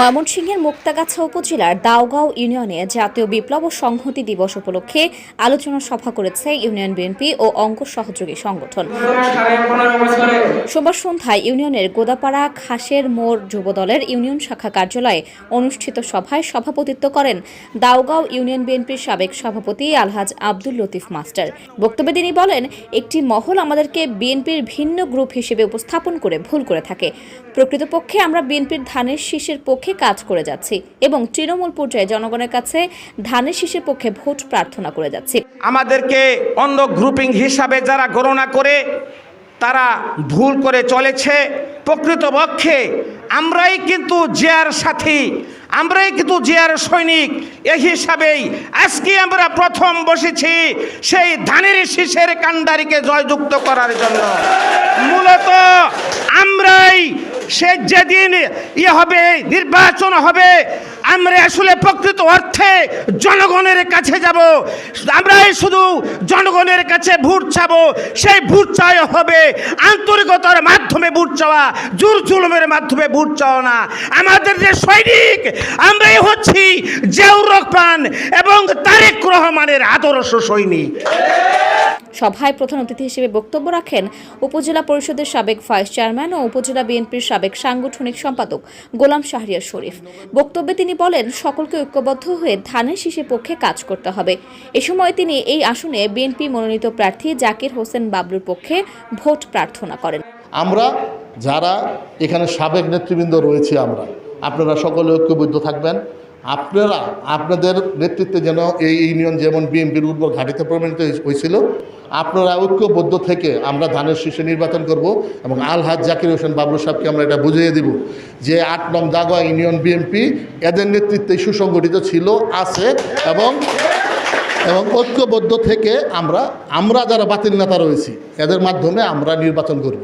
ময়মনসিংহের মুক্তাগাছা উপজেলার দাওগাঁও ইউনিয়নে জাতীয় বিপ্লব ও সংহতি দিবস উপলক্ষে আলোচনা সভা করেছে ইউনিয়ন বিএনপি ও অঙ্গ সহযোগী সংগঠন। সোমবার সন্ধ্যায় ইউনিয়নের গোদাপাড়া খাসের মোড় যুবদলের ইউনিয়ন শাখা কার্যালয়ে অনুষ্ঠিত সভায় সভাপতিত্ব করেন দাওগাঁও ইউনিয়ন বিএনপির সাবেক সভাপতি আলহাজ আব্দুল লতিফ মাস্টার। বক্তব্যে তিনি বলেন, একটি মহল আমাদেরকে বিএনপির ভিন্ন গ্রুপ হিসেবে উপস্থাপন করে ভুল করে থাকে। প্রকৃতপক্ষে আমরা বিএনপির ধানের শীষের পক্ষে কাজ করে যাচ্ছি এবং তৃণমূল পর্যায়ে জনগণের কাছে ধানের শীষের পক্ষে ভোট প্রার্থনা করে যাচ্ছি। আমাদেরকে অন্য গ্রুপিং হিসাবে যারা গণনা করে, তারা ভুল করে চলেছে। প্রকৃতপক্ষে আমরাই কিন্তু জিয়ার সাথী, আমরাই কিন্তু জিয়ার সৈনিক। এই হিসাবেই আজকে আমরা প্রথম বসেছি সেই ধানের শীষের কাণ্ডারিকে জয়যুক্ত করার জন্য। মূলত আমরাই সে যেদিন ইয়ে হবে, নির্বাচন হবে, আমরা আসলে প্রকৃত অর্থে জনগণের কাছে যাব। আমরাই শুধু জনগণের কাছে ভোট চাব। সেই ভোট চাওয়া হবে আন্তরিকতার মাধ্যমে ভোট চাওয়া, জোর জুলুমের মাধ্যমে ভোট চাওয়া না। আমাদের যে সৈনিক, আমরাই হচ্ছি জিয়াউর রহমান এবং তারেক রহমানের আদর্শ সৈনিক। সভায় প্রধান অতিথি হিসেবে বক্তব্য রাখেন উপজেলা পরিষদের সাবেক ভাইস চেয়ারম্যান ও উপজেলা বিএনপির সাবেক সাংগঠনিক সম্পাদক গোলাম শাহরিয়ার শরীফ। বক্তব্যে তিনি বলেন, সকলকে ঐক্যবদ্ধ হয়ে ধানের শীষের পক্ষে কাজ করতে হবে। এ সময় তিনি এই আসনে বিএনপি মনোনীত প্রার্থী জাকির হোসেন বাবলুর পক্ষে ভোট প্রার্থনা করেন। আমরা যারা এখানে সাবেক নেতৃবৃন্দ রয়েছে আমরা, আপনারা সকলে ঐক্যবদ্ধ থাকবেন। আপনারা, আপনাদের নেতৃত্বে যেন এই ইউনিয়ন যেমন বিএনপির উর্বর ঘাটিতে প্রমাণিত হয়েছিল, আপনারা ঐক্যবদ্ধ থেকে আমরা ধানের শীর্ষে নির্বাচন করব এবং আলহাজ জাকির হোসেন বাবলু সাহেবকে আমরা এটা বুঝিয়ে দিব যে আট নং দাগোয়া ইউনিয়ন বিএনপি এদের নেতৃত্বে সুসংগঠিত ছিল, আছে এবং এবং ঐক্যবদ্ধ থেকে আমরা আমরা যারা বাতিল নেতা রয়েছি, এদের মাধ্যমে আমরা নির্বাচন করব।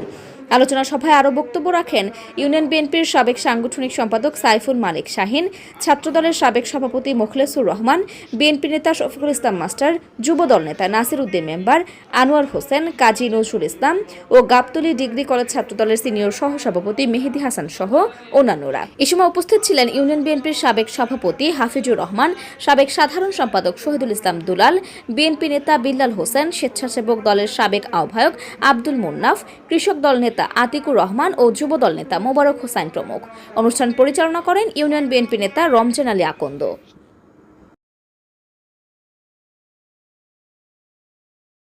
আলোচনা সভায় আরও বক্তব্য রাখেন ইউনিয়ন বিএনপির সাবেক সাংগঠনিক সম্পাদক সাইফুল মালিক শাহিন, ছাত্রদলের সাবেক সভাপতি মোখলেসুর রহমান, বিএনপি নেতা শফিকুল ইসলাম মাস্টার, যুবদল নেতা নাসির উদ্দিন মেম্বার, আনোয়ার হোসেন, কাজী নজরুল ইসলাম ও গাবতলী ডিগ্রি কলেজ ছাত্রদলের সিনিয়র সহসভাপতি মেহেদি হাসান সহ অন্যান্যরা। এ সময় উপস্থিত ছিলেন ইউনিয়ন বিএনপির সাবেক সভাপতি হাফিজুর রহমান, সাবেক সাধারণ সম্পাদক শহীদুল ইসলাম দুলাল, বিএনপি নেতা বিল্লাল হোসেন, স্বেচ্ছাসেবক দলের সাবেক আহ্বায়ক আব্দুল মুন্নাফ, কৃষক দল নেতা আতিকুর রহমান ও যুবদল নেতা মোবারক হোসাইন প্রমুখ। অনুষ্ঠান পরিচালনা করেন ইউনিয়ন বিএনপি নেতা রমজান আলী আকন্দ।